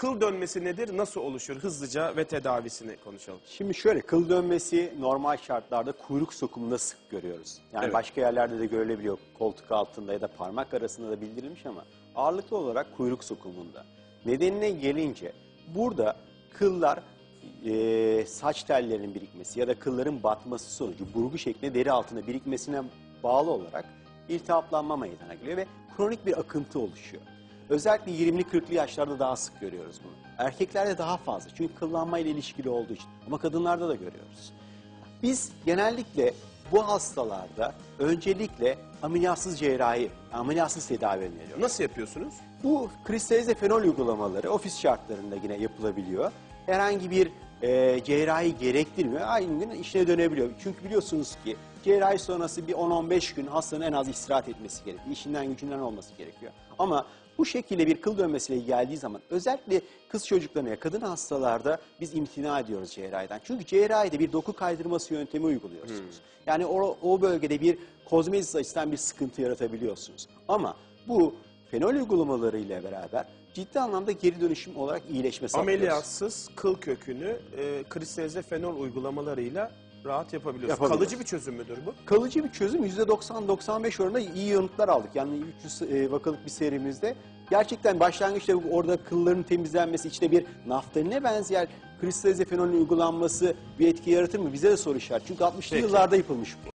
Kıl dönmesi nedir? Nasıl oluşur? Hızlıca ve tedavisini konuşalım. Şimdi şöyle kıl dönmesi normal şartlarda kuyruk sokumunda sık görüyoruz. Yani Evet. başka yerlerde de görülebiliyor. Koltuk altında ya da parmak arasında da bildirilmiş ama ağırlıklı olarak kuyruk sokumunda. Nedenine gelince burada kıllar e, saç tellerinin birikmesi ya da kılların batması sonucu burgu şeklinde deri altında birikmesine bağlı olarak iltihaplanma meydana geliyor ve kronik bir akıntı oluşuyor. Özellikle 20'li 40'lı yaşlarda daha sık görüyoruz bunu. Erkeklerde daha fazla çünkü kıllanma ile ilişkili olduğu için ama kadınlarda da görüyoruz. Biz genellikle bu hastalarda öncelikle ameliyatsız cerrahi, ameliyatsız tedavi öneriyoruz. Nasıl yapıyorsunuz? Bu kristalize fenol uygulamaları ofis şartlarında yine yapılabiliyor. Herhangi bir e, cerrahi gerektirmiyor. Aynı gün işine dönebiliyor. Çünkü biliyorsunuz ki cerrahi sonrası bir 10-15 gün hastanın en az istirahat etmesi gerekiyor. İşinden gücünden olması gerekiyor. Ama bu şekilde bir kıl dönmesiyle geldiği zaman özellikle kız çocuklarına, kadın hastalarda biz imtina ediyoruz cerrahiden. Çünkü cerrahide bir doku kaydırması yöntemi uyguluyorsunuz. Yani o, o bölgede bir kozmetik açısından bir sıkıntı yaratabiliyorsunuz. Ama bu fenol uygulamalarıyla beraber ciddi anlamda geri dönüşüm olarak iyileşme sağlıyoruz. Ameliyatsız kıl kökünü e, kristalize fenol uygulamalarıyla rahat yapabiliyorsunuz. Yapabiliyoruz. Kalıcı bir çözüm müdür bu? Kalıcı bir çözüm %90-95 oranında iyi yanıtlar aldık. Yani 300 e, vakalık bir serimizde. Gerçekten başlangıçta orada kılların temizlenmesi, içinde bir naftaline benzeyen kristalize fenolün uygulanması bir etki yaratır mı? Bize de soru işareti. Çünkü 60'lı Peki. yıllarda yapılmış bu.